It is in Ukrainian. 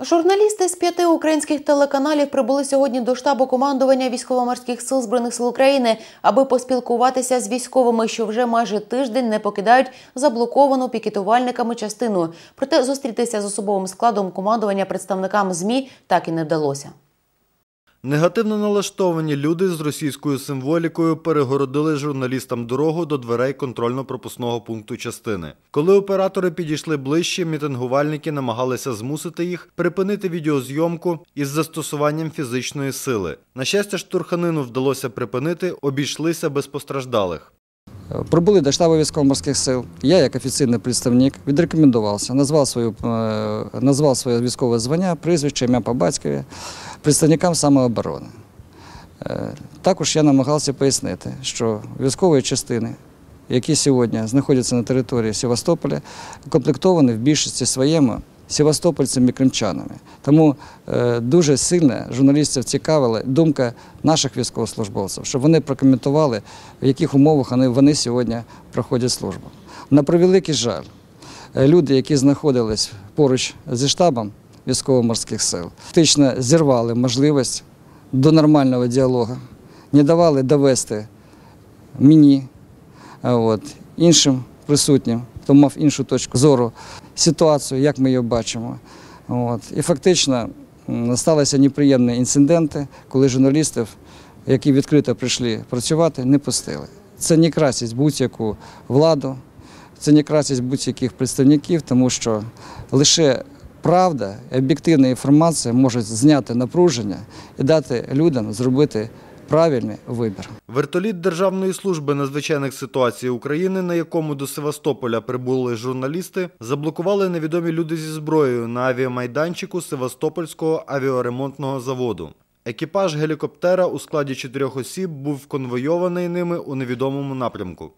Журналісти з п'яти українських телеканалів прибули сьогодні до штабу командування військово-морських сил збройних сил України, аби поспілкуватися з військовими, що вже майже тиждень не покидають заблоковану пікетувальниками частину. Проте зустрітися з особовим складом командування представникам змі так і не вдалося. Негативно налаштовані люди з російською символікою перегородили журналістам дорогу до дверей контрольно-пропускного пункту частини. Коли оператори підійшли ближче, мітингувальники намагалися змусити їх припинити відеозйомку із застосуванням фізичної сили. На щастя, штурханину вдалося припинити, обійшлися без постраждалих. Прибули до штабу військово-морських сил. Я, як офіційний представник, відрекомендувався, назвав, свою, е, назвав своє військове звання, прізвище, ім'я по батькові представникам самооборони. Е, Також я намагався пояснити, що військові частини, які сьогодні знаходяться на території Севастополя, комплектовані в більшості своєму севастопольцями і кримчанами. Тому е, дуже сильно журналістів цікавила думка наших військовослужбовців, щоб вони прокоментували, в яких умовах вони, сьогодні проходять службу. На превеликий жаль, е, люди, які знаходились поруч зі штабом військово-морських сил, фактично зірвали можливість до нормального діалогу, не давали довести мені, от, іншим присутнім, хто мав іншу точку зору, ситуацію, як ми її бачимо. От. І фактично сталися неприємні інциденти, коли журналістів, які відкрито прийшли працювати, не пустили. Це не красить будь-яку владу, це не красить будь-яких представників, тому що лише правда і об'єктивна інформація можуть зняти напруження і дати людям зробити правильний вибір. Вертоліт Державної служби надзвичайних ситуацій України, на якому до Севастополя прибули журналісти, заблокували невідомі люди зі зброєю на авіамайданчику Севастопольського авіаремонтного заводу. Екіпаж гелікоптера у складі чотирьох осіб був конвойований ними у невідомому напрямку.